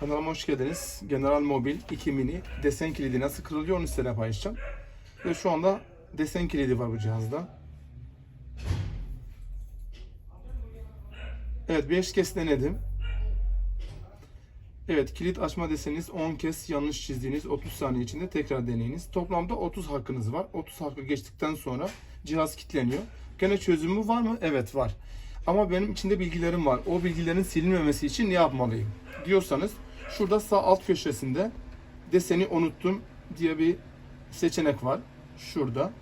Kanalıma hoş geldiniz. General Mobil 2 mini desen kilidi nasıl kırılıyor onu sizinle paylaşacağım. Ve şu anda desen kilidi var bu cihazda. Evet 5 kez denedim. Evet kilit açma deseniz 10 kez yanlış çizdiğiniz 30 saniye içinde tekrar deneyiniz. Toplamda 30 hakkınız var. 30 hakkı geçtikten sonra cihaz kilitleniyor. Gene çözümü var mı? Evet var. Ama benim içinde bilgilerim var. O bilgilerin silinmemesi için ne yapmalıyım? Diyorsanız şurada sağ alt köşesinde deseni unuttum diye bir seçenek var. Şurada.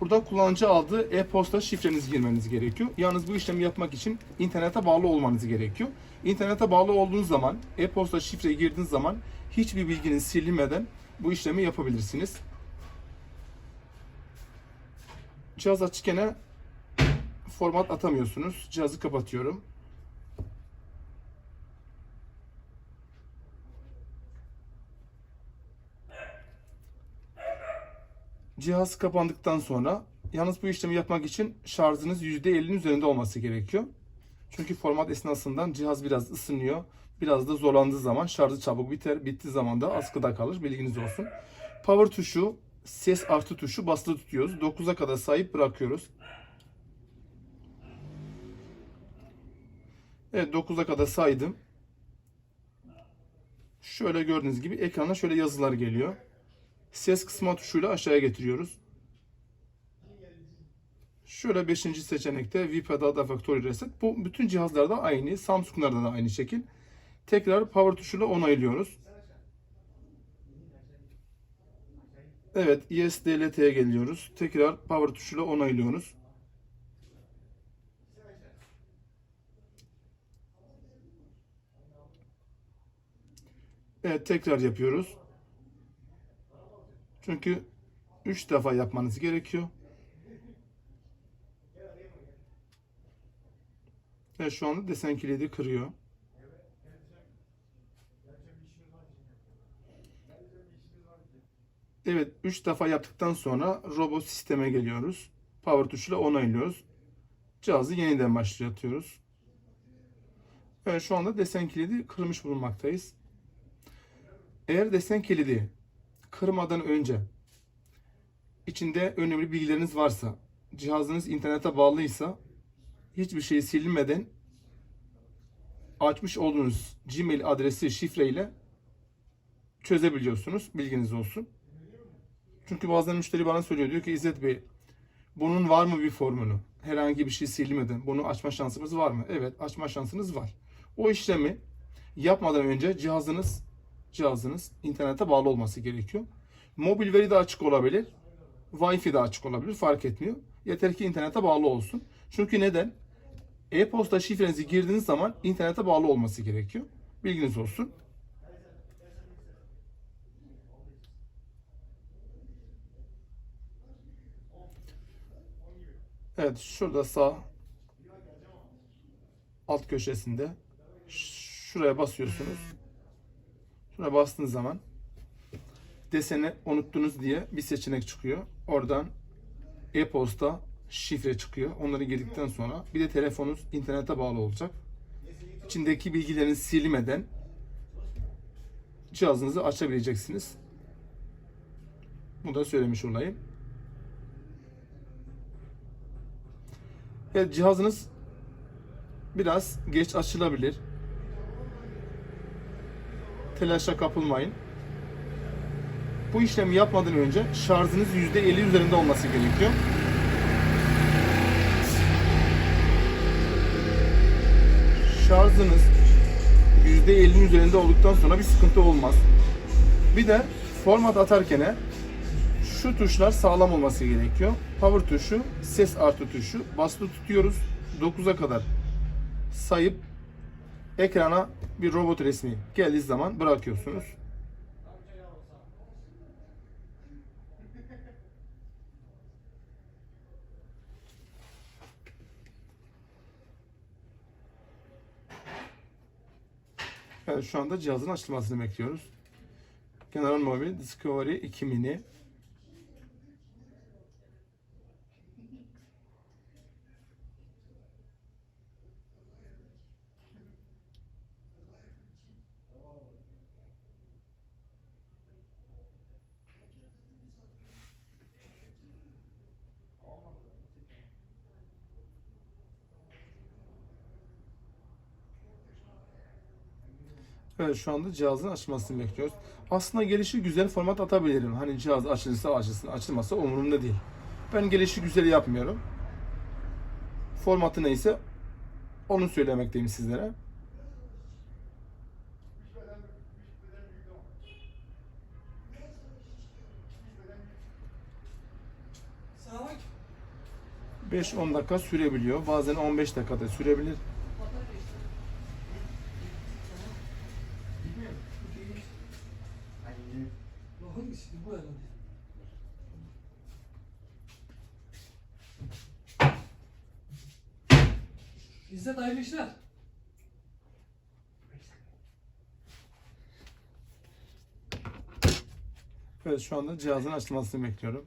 Burada kullanıcı aldığı e-posta şifrenizi girmeniz gerekiyor. Yalnız bu işlemi yapmak için internete bağlı olmanız gerekiyor. İnternete bağlı olduğunuz zaman, e-posta şifreyi girdiğiniz zaman hiçbir bilginiz silinmeden bu işlemi yapabilirsiniz. Cihaz açıkken format atamıyorsunuz. Cihazı kapatıyorum. Cihaz kapandıktan sonra yalnız bu işlemi yapmak için şarjınız %50'nin üzerinde olması gerekiyor. Çünkü format esnasında cihaz biraz ısınıyor. Biraz da zorlandığı zaman şarjı çabuk biter. Bittiği zaman da askıda kalır. Bilginiz olsun. Power tuşu, ses artı tuşu basılı tutuyoruz. 9'a kadar sayıp bırakıyoruz. Evet 9'a kadar saydım. Şöyle gördüğünüz gibi ekrana şöyle yazılar geliyor. Ses kısma tuşuyla aşağıya getiriyoruz. Şöyle 5. seçenekte VP Data Factory Reset. Bu bütün cihazlarda aynı. Samsung'larda da aynı şekil. Tekrar power tuşuyla onaylıyoruz. Evet ISDLT'ye geliyoruz. Tekrar power tuşuyla onaylıyoruz. Evet tekrar yapıyoruz. Çünkü 3 defa yapmanız gerekiyor. Evet şu anda desen kilidi kırıyor. Evet 3 defa yaptıktan sonra robot sisteme geliyoruz. Power tuşuyla onaylıyoruz. Cihazı yeniden başlatıyoruz. Evet şu anda desen kilidi kırmış bulunmaktayız. Eğer desen kilidi kırmadan önce içinde önemli bilgileriniz varsa, cihazınız internete bağlıysa hiçbir şey silinmeden açmış olduğunuz Gmail adresi şifreyle çözebiliyorsunuz. Bilginiz olsun. Çünkü bazen müşteri bana söylüyor. Diyor ki İzzet Bey bunun var mı bir formunu? Herhangi bir şey silmeden bunu açma şansımız var mı? Evet açma şansınız var. O işlemi yapmadan önce cihazınız cihazınız internete bağlı olması gerekiyor. Mobil veri de açık olabilir. Wi-Fi de açık olabilir. Fark etmiyor. Yeter ki internete bağlı olsun. Çünkü neden? E-posta şifrenizi girdiğiniz zaman internete bağlı olması gerekiyor. Bilginiz olsun. Evet şurada sağ alt köşesinde şuraya basıyorsunuz. Şuraya bastığınız zaman deseni unuttunuz diye bir seçenek çıkıyor. Oradan e-posta şifre çıkıyor. Onları girdikten sonra bir de telefonunuz internete bağlı olacak. İçindeki bilgilerini silmeden cihazınızı açabileceksiniz. Bunu da söylemiş olayım. Evet cihazınız biraz geç açılabilir. Telaşa kapılmayın. Bu işlemi yapmadan önce şarjınız %50 üzerinde olması gerekiyor. Şarjınız %50'nin üzerinde olduktan sonra bir sıkıntı olmaz. Bir de format atarken şu tuşlar sağlam olması gerekiyor. Power tuşu, ses artı tuşu. Basılı tutuyoruz. 9'a kadar sayıp ekrana bir robot resmi geldiği zaman bırakıyorsunuz. Evet şu anda cihazın açılmasını bekliyoruz. General Mobile Discovery 2 mini Evet şu anda cihazın açılmasını bekliyoruz. Aslında gelişi güzel format atabilirim. Hani cihaz açılırsa açılsın, açılmazsa umurumda değil. Ben gelişi güzel yapmıyorum. Formatı neyse onu söylemekteyim sizlere. Selamünaleyküm. 5-10 dakika sürebiliyor. Bazen 15 dakikada sürebilir. Bu hangisiydi bu herhalde? İzzet hayırlı işler. Evet şu anda cihazın açılmasını bekliyorum.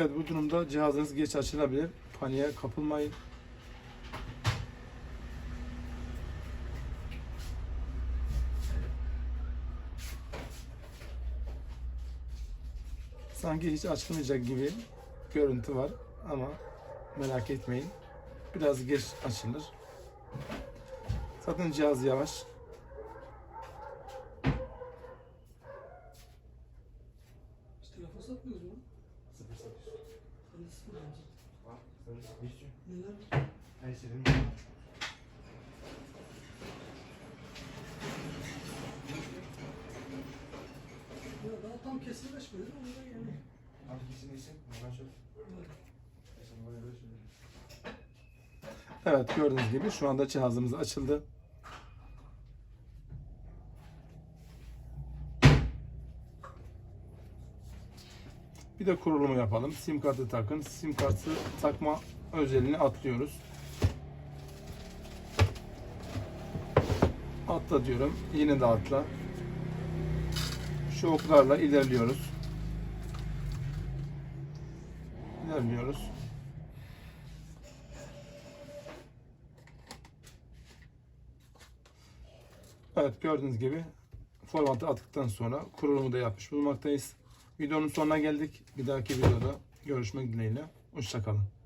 Evet bu durumda cihazınız geç açılabilir. Paniğe kapılmayın. Sanki hiç açılmayacak gibi görüntü var ama merak etmeyin. Biraz geç açılır. Zaten cihaz yavaş. Neler? Ya daha tam kesinleşmedi. Ondan yani. Evet gördüğünüz gibi şu anda cihazımız açıldı. Bir de kurulumu yapalım. Sim kartı takın. Sim kartı takma özelliğini atlıyoruz. Atla diyorum. Yine de atla. Şu oklarla ilerliyoruz. İlerliyoruz. Evet gördüğünüz gibi formatı attıktan sonra kurulumu da yapmış bulunmaktayız. Videonun sonuna geldik. Bir dahaki videoda görüşmek dileğiyle. Hoşçakalın.